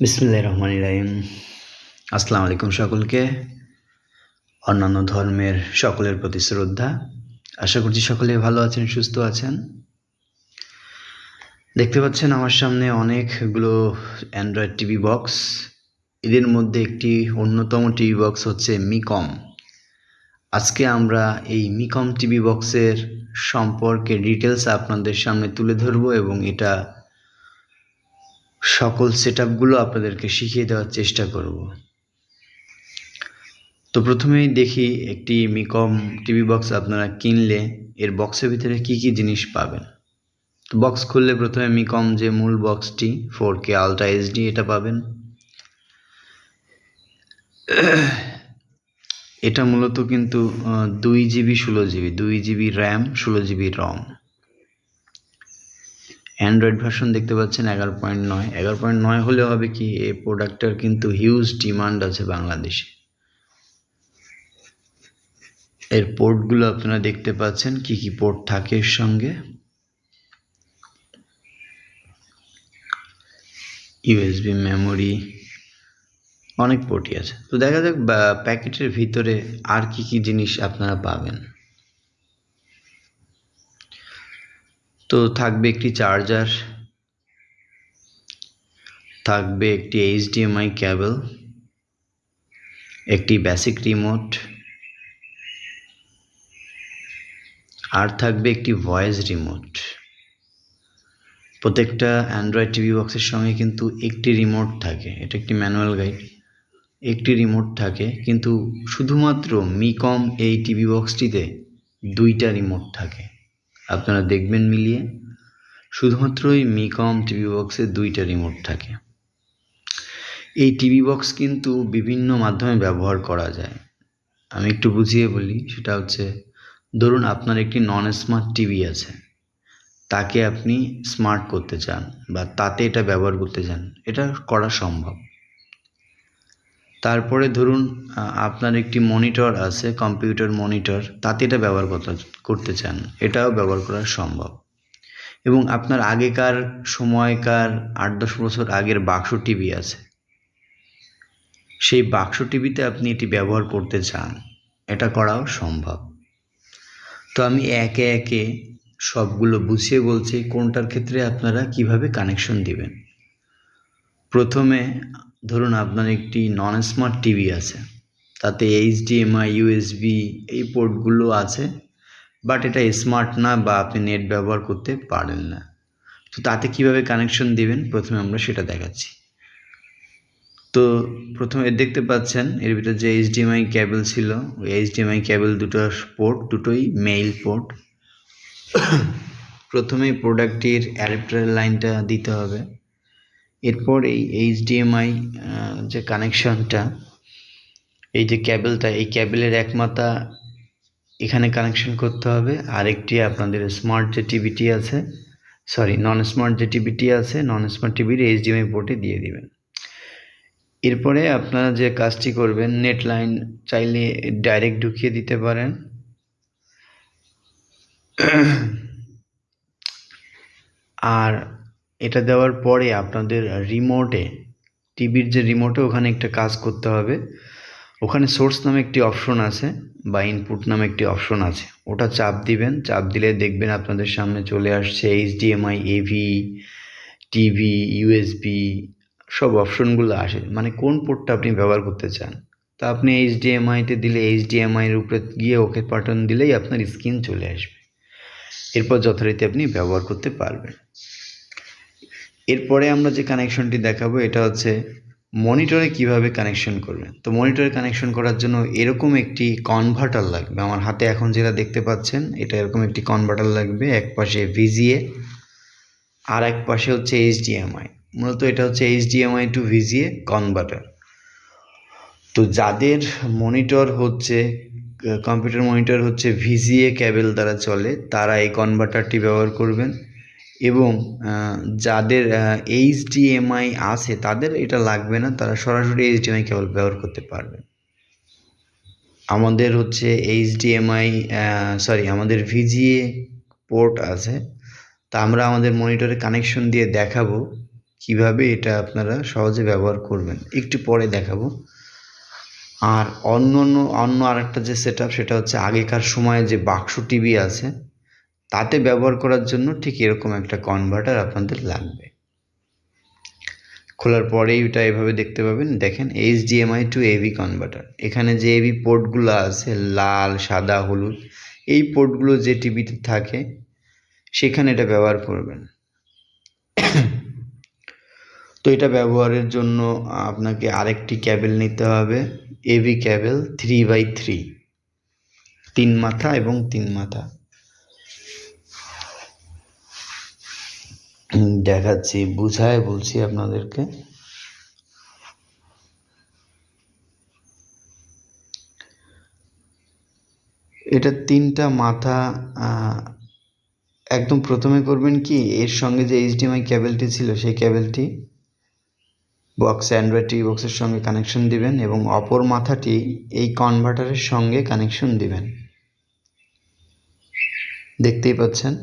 বিসমুল্লাহ রহমান রাহিম। আসসালামু আলাইকুম সকলকে। অন্যান্য ধর্মের সকলের প্রতি শ্রদ্ধা। আশা করছি সকলে ভালো আছেন, সুস্থ আছেন। দেখতে পাচ্ছেন আমার সামনে অনেকগুলো অ্যান্ড্রয়েড টিভি বক্স এদের মধ্যে একটি অন্যতম টিভি বক্স হচ্ছে মিকম আজকে আমরা এই মিকম টিভি বক্সের সম্পর্কে ডিটেলস আপনাদের সামনে তুলে ধরবো এবং এটা সকল সেট আপগুলো আপনাদেরকে শিখিয়ে দেওয়ার চেষ্টা করব। তো প্রথমেই দেখি একটি মিকম টিভি বক্স আপনারা কিনলে এর বক্সের ভিতরে কি কি জিনিস পাবেন। তো বক্স খুললে প্রথমে মিকম যে মূল বক্সটি ফোর কে আলট্রা এইচডি এটা পাবেন। এটা মূলত কিন্তু দুই জিবি ষোলো জিবি, দুই জিবি র্যাম, ষোলো জিবি রম। অ্যান্ড্রয়েড ভার্সন দেখতে পাচ্ছেন এগারো পয়েন্ট নয়। এগারো পয়েন্ট নয় হলে হবে কি এই প্রোডাক্টটার কিন্তু হিউজ ডিমান্ড আছে বাংলাদেশে। এর পোর্টগুলো আপনারা দেখতে পাচ্ছেন, কি কি পোর্ট থাকে এর সঙ্গে। ইউএসবি মেমোরি অনেক পোর্টই আছে। তো দেখা যাক প্যাকেটের ভিতরে আর কি কি জিনিস আপনারা পাবেন। তো থাকবে একটি চার্জার থাকবে একটি এইচডিএমআই ক্যাবল একটি বেসিক রিমোট আর থাকবে একটি ভয়েস রিমোট প্রত্যেকটা অ্যান্ড্রয়েড টিভি বক্সের সঙ্গে কিন্তু একটি রিমোট থাকে, এটা একটি ম্যানুয়াল গাইড একটি রিমোট থাকে, কিন্তু শুধুমাত্র মিকম এই টিভি বক্সটিতে দুইটা রিমোট থাকে। আপনারা দেখবেন মিলিয়ে। শুধুমাত্র এই মিকম টিভি বক্সে দুইটা রিমোট থাকে। এই টিভি বক্স কিন্তু বিভিন্ন মাধ্যমে ব্যবহার করা যায়। আমি একটু বুঝিয়ে বলি, সেটা হচ্ছে, ধরুন আপনার একটি নন স্মার্ট টিভি আছে। তাকে আপনি স্মার্ট করতে চান বা তাতে এটা ব্যবহার করতে চান, এটা করা সম্ভব। তারপরে ধরুন আপনার একটি মনিটর আছে কম্পিউটার মনিটর তাতে এটা ব্যবহার করতে চান। এটাও ব্যবহার করা সম্ভব। এবং আপনার আগেকার সময়কার আট দশ বছর আগের বাক্স টিভি আছে। সেই বাক্স টিভিতে আপনি এটি ব্যবহার করতে চান। এটা করাও সম্ভব। তো আমি একে একে সবগুলো বুঝিয়ে বলছি, কোনটার ক্ষেত্রে আপনারা কীভাবে কানেকশন দিবেন। প্রথমে ধরুন আপনার একটি নন স্মার্ট টিভি আছে, তাতে এইচডিএমআই ইউএসবি এই পোর্টগুলো আছে বাট এটা স্মার্ট না বা আপনি নেট ব্যবহার করতে পারেন না। তো তাতে কীভাবে কানেকশন দিবেন? প্রথমে আমরা সেটা দেখাচ্ছি। তো প্রথমে দেখতে পাচ্ছেন, এর ভিতরে যে এইচডিএমআই ক্যাবেল ছিল, ওই এইচডিএমআই ক্যাবেল দুটো পোর্ট দুটোই মেইল পোর্ট প্রথমেই প্রোডাক্টটির অ্যাডাপ্টার লাইনটা দিতে হবে। এরপর এই এইচডিএমআই যে কানেকশনটা এই যে ক্যাবেলটা এই ক্যাবেলের এক মাথা এখানে কানেকশন করতে হবে। আরেকটি আপনাদের স্মার্ট যে টিভিটি আছে সরি নন স্মার্ট যে টিভিটি আছে নন স্মার্ট টিভির এইচডিএমআই পোর্টে দিয়ে দিবেন। এরপরে আপনারা যে কাজটি করবেন নেট লাইন চাইলে ডাইরেক্ট ঢুকিয়ে দিতে পারেন। আর এটা দেওয়ার পরে আপনাদের রিমোটে টিভির যে রিমোটে ওখানে একটা কাজ করতে হবে। ওখানে সোর্স নামে একটি অপশন আছে বা ইনপুট নামে একটি অপশন আছে। ওটা চাপ দিবেন, চাপ দিলে দেখবেন আপনাদের সামনে চলে আসছে এইচডিএমআই এভি টিভি ইউএসবি সব অপশনগুলো আসে। মানে কোন পোর্টটা আপনি ব্যবহার করতে চান? তা আপনি এইচডিএমআইতে দিলে এইচডিএমআইয়ের উপরে গিয়ে ওকে বাটন দিলেই আপনার স্ক্রিন চলে আসবে। এরপর যথারীতি আপনি ব্যবহার করতে পারবেন। এরপরে আমরা যে কানেকশনটি দেখাবো, এটা হচ্ছে মনিটরে কীভাবে কানেকশন করবেন? তো মনিটরে কানেকশন করার জন্য এরকম একটি কনভার্টার লাগবে। আমার হাতে এখন যেটা দেখতে পাচ্ছেন, এটা এরকম একটি কনভার্টার লাগবে, এক পাশে ভিজিএ আর এক পাশে হচ্ছে এইচডিএমআই মূলত এটা হচ্ছে এইচডিএমআই টু ভিজিএ কনভার্টার তো যাদের মনিটর হচ্ছে কম্পিউটার মনিটর হচ্ছে ভিজিএ ক্যাবেল দ্বারা চলে, তারা এই কনভার্টারটি ব্যবহার করবেন। এবং যাদের এইচডিএমআই আছে, তাদের এটা লাগবে না, তারা সরাসরি এইচডিএমআই কেবল ব্যবহার করতে পারবে। আমাদের হচ্ছে এইচডিএমআই সরি আমাদের ভিজিএ পোর্ট আছে, তা আমরা আমাদের মনিটরে কানেকশন দিয়ে দেখাবো, কীভাবে এটা আপনারা সহজে ব্যবহার করবেন। একটু পরে দেখাবো। আর অন্য অন্য অন্য আরেকটা যে সেট সেটা হচ্ছে আগেকার সময়ে যে বাক্স টিভি আছে তাতে ব্যবহার করার জন্য ঠিক এরকম একটা কনভার্টার আপনাদের লাগবে। খোলার পরেই ওটা এভাবে দেখতে পাবেন। দেখেন এইচডিএমআই টু এভি কনভার্টার এখানে যে এভি পোর্টগুলো আছে, লাল, সাদা, হলুদ, এই পোর্টগুলো যে টিভিতে থাকে, সেখানে এটা ব্যবহার করবেন। তো এটা ব্যবহারের জন্য আপনাকে আরেকটি ক্যাবেল নিতে হবে AV cable three by three তিন মাথা এবং তিন মাথা। দেখাচ্ছি, বুঝায় বলছি আপনাদেরকে। এটা তিনটা মাথা একদম প্রথমে করবেন কি, এর সঙ্গে যে এইচডিএমআই ক্যাবেলটি ছিল, সেই ক্যাবেলটি বক্স অ্যান্ড্রয়েড টিভি বক্সের সঙ্গে কানেকশন দিবেন এবং অপর মাথাটি এই কনভার্টারের সঙ্গে কানেকশন দিবেন। দেখতেই পাচ্ছেন?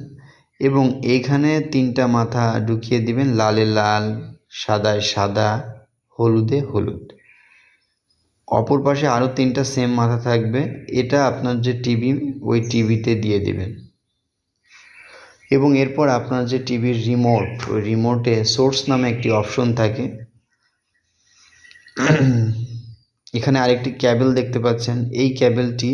এবং এইখানে তিনটা মাথা ঢুকিয়ে দিবেন, লালে লাল, সাদায় সাদা, হলুদে হলুদ। অপর পাশে আরও তিনটা সেম মাথা থাকবে, এটা আপনার যে টিভি ওই টিভিতে দিয়ে দিবেন। এবং এরপর আপনার যে টিভির রিমোট ওই রিমোটে সোর্স নামে একটি অপশন থাকে। এখানে আরেকটি ক্যাবেল দেখতে পাচ্ছেন, এই ক্যাবেলটি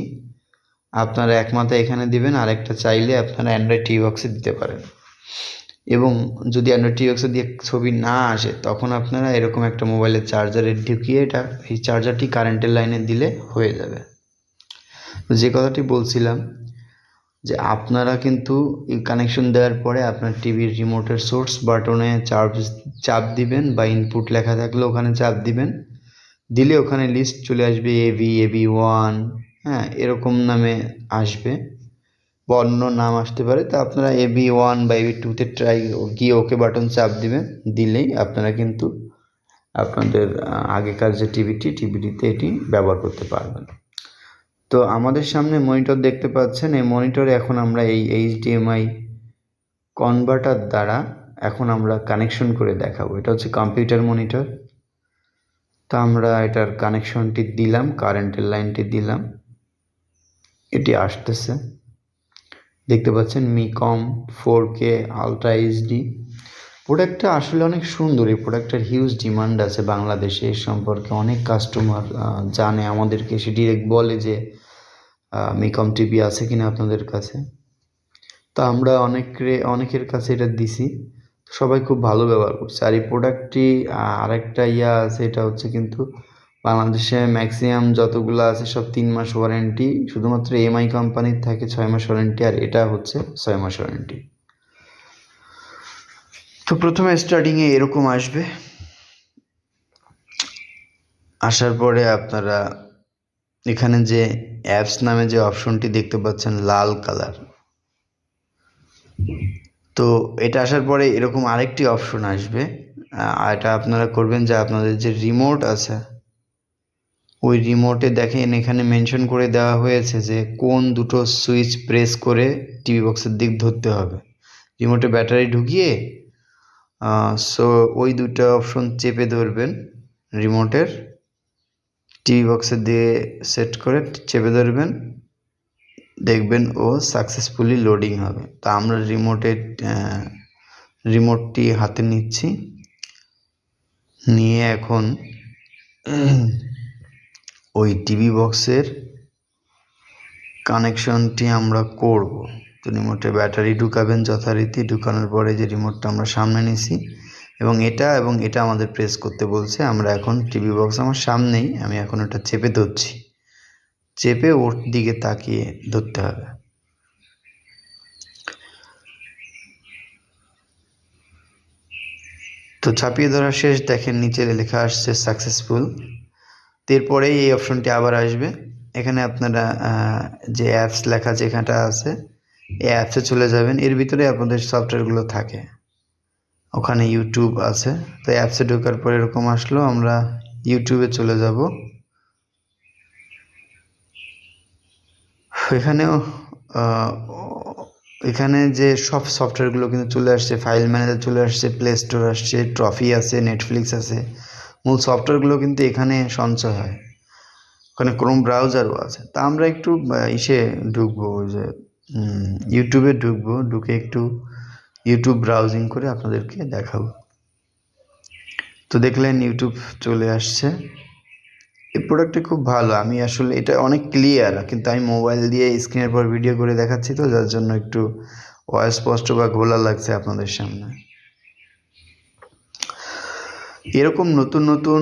আপনারা এক মাথা এখানে দিবেন আর একটা চাইলে আপনারা অ্যান্ড্রয়েড টিভি বক্সে দিতে পারেন। এবং যদি অ্যান্ড্রয়েড টিভি বক্সে দিয়ে ছবি না আসে, তখন আপনারা এরকম একটা মোবাইলের চার্জারে ঢুকিয়ে এটা, এই চার্জারটি কারেন্টের লাইনে দিলে হয়ে যাবে। যে কথাটি বলছিলাম, যে আপনারা কিন্তু কানেকশন দেওয়ার পরে আপনার টিভির রিমোটের সোর্স বাটনে চাপ চাপ দিবেন বা ইনপুট লেখা থাকলে ওখানে চাপ দিবেন। দিলে ওখানে লিস্ট চলে আসবে এবি এবি ওয়ান হ্যাঁ এরকম নামে আসবে। বা অন্য নাম আসতে পারে। তো আপনারা এ বি ওয়ান বা এবি টুতে ট্রাই গিয়ে ওকে বাটন চাপ দিবেন। দিলেই আপনারা কিন্তু আপনাদের আগেকার যে টিভিটি টিভিটিতে এটি ব্যবহার করতে পারবেন। তো আমাদের সামনে মনিটর দেখতে পাচ্ছেন। এই মনিটরে এখন আমরা এই এইচ এইচডিএমআই কনভার্টার দ্বারা এখন আমরা কানেকশন করে দেখাবো। এটা হচ্ছে কম্পিউটার মনিটর তো আমরা এটার কানেকশনটি দিলাম কারেন্টের লাইনটি দিলাম। এটি আসতেছে। দেখতে পাচ্ছেন মিকম ফোর কে আলট্রা এইচডি। প্রোডাক্টটা আসলে অনেক সুন্দর। এই প্রোডাক্টের হিউজ ডিমান্ড আছে বাংলাদেশে। এর সম্পর্কে অনেক কাস্টমার জানে। আমাদেরকে এসে ডিরেক্ট বলে যে মিকম টিভি আছে কিনা আপনাদের কাছে। তা আমরা অনেকে অনেকের কাছে এটা দিছি। সবাই খুব ভালো ব্যবহার করছে। আর এই প্রোডাক্টটি আরেকটা ইয়া আছে, এটা হচ্ছে কিন্তু বাংলাদেশে ম্যাক্সিমাম যতগুলো আছে সব তিন মাস ওয়ারেন্টি, শুধুমাত্র এমআই কোম্পানির থাকে ছয় মাস ওয়ারেন্টি আর এটা হচ্ছে ছয় মাস ওয়ারেন্টি। তো প্রথমে স্টার্টিংয়ে এরকম আসবে। আসার পরে আপনারা এখানে যে অ্যাপস নামে যে অপশনটি দেখতে পাচ্ছেন, লাল কালার। তো এটা আসার পরে এরকম আরেকটি অপশন আসবে। এটা আপনারা করবেন যে আপনাদের যে রিমোট আছে ওই রিমোটে দেখেন, এখানে মেনশন করে দেওয়া হয়েছে যে কোন দুটো সুইচ প্রেস করে টিভি বক্সের দিক ধরতে হবে। রিমোটে ব্যাটারি ঢুকিয়ে সো ওই দুটো অপশন চেপে ধরবেন রিমোটের টিভি বক্সে দিয়ে সেট করে চেপে ধরবেন, দেখবেন ও সাকসেসফুলি লোডিং হবে। তা আমরা রিমোটে রিমোটটি হাতে নিচ্ছি। নিয়ে এখন ওই টিভি বক্সের কানেকশনটি আমরা করব। তো রিমোটে ব্যাটারি ঢুকাবেন যথারীতি, ঢুকানোর পরে যে রিমোটটা আমরা সামনে নিছি এবং এটা এবং এটা আমাদের প্রেস করতে বলছে। আমরা এখন টিভি বক্স আমার সামনেই, আমি এখন ওটা চেপে ধরছি। চেপে ওর দিকে তাকিয়ে ধরতে হবে। তো ছাপিয়ে ধরা শেষ দেখেন নিচে লেখা আসছে সাকসেসফুল এরপরেই এই অপশনটি আবার আসবে। এখানে আপনারা যে অ্যাপস লেখা যেখানটা আছে, এই অ্যাপসে চলে যাবেন। এর ভিতরে আপনাদের সফটওয়্যারগুলো থাকে। ওখানে ইউটিউব আছে। তো অ্যাপসে ঢোকার পর এরকম আসলো, আমরা ইউটিউবে চলে যাব। এখানেও এখানে যে সব সফটওয়্যারগুলো কিন্তু চলে আসছে। ফাইল ম্যানেজার চলে আসছে প্লে স্টোর আসছে ট্রফি আছে নেটফ্লিক্স আছে। মূল সফটওয়্যারগুলো কিন্তু এখানে সঞ্চয় হয়। ওখানে ক্রোম ব্রাউজারও আছে। তা আমরা একটু ইসে ঢুকবো যে ইউটিউবে ঢুকবো, ঢুকে একটু ইউটিউব ব্রাউজিং করে আপনাদেরকে দেখাবো। তো দেখলেন ইউটিউব চলে আসছে। এই প্রোডাক্টটা খুব ভালো। আমি আসলে এটা অনেক ক্লিয়ার কিন্তু আমি মোবাইল দিয়ে স্ক্রিনের পর ভিডিও করে দেখাচ্ছি তো, যার জন্য একটু অস্পষ্ট বা ঘোলা লাগছে আপনাদের সামনে। এরকম নতুন নতুন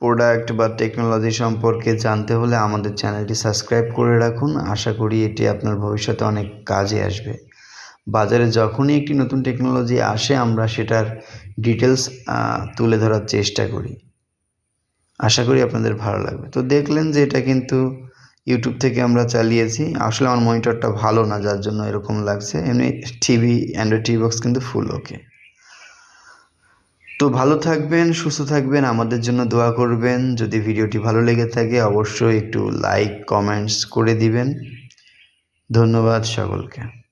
প্রোডাক্ট বা টেকনোলজি সম্পর্কে জানতে হলে আমাদের চ্যানেলটি সাবস্ক্রাইব করে রাখুন। আশা করি এটি আপনার ভবিষ্যতে অনেক কাজে আসবে। বাজারে যখনই একটি নতুন টেকনোলজি আসে, আমরা সেটার ডিটেলস তুলে ধরার চেষ্টা করি। আশা করি আপনাদের ভালো লাগবে। তো দেখলেন যে এটা কিন্তু ইউটিউব থেকে আমরা চালিয়েছি। আসলে আমার মনিটরটা ভালো না, যার জন্য এরকম লাগছে। এমনি টিভি অ্যান্ড্রয়েড টিভি বক্স কিন্তু ফুল ওকে তো ভালো থাকবেন, সুস্থ থাকবেন, আমাদের জন্য দোয়া করবেন। যদি ভিডিওটি ভালো লেগে থাকে, অবশ্যই একটু লাইক কমেন্টস করে দিবেন। ধন্যবাদ সকলকে।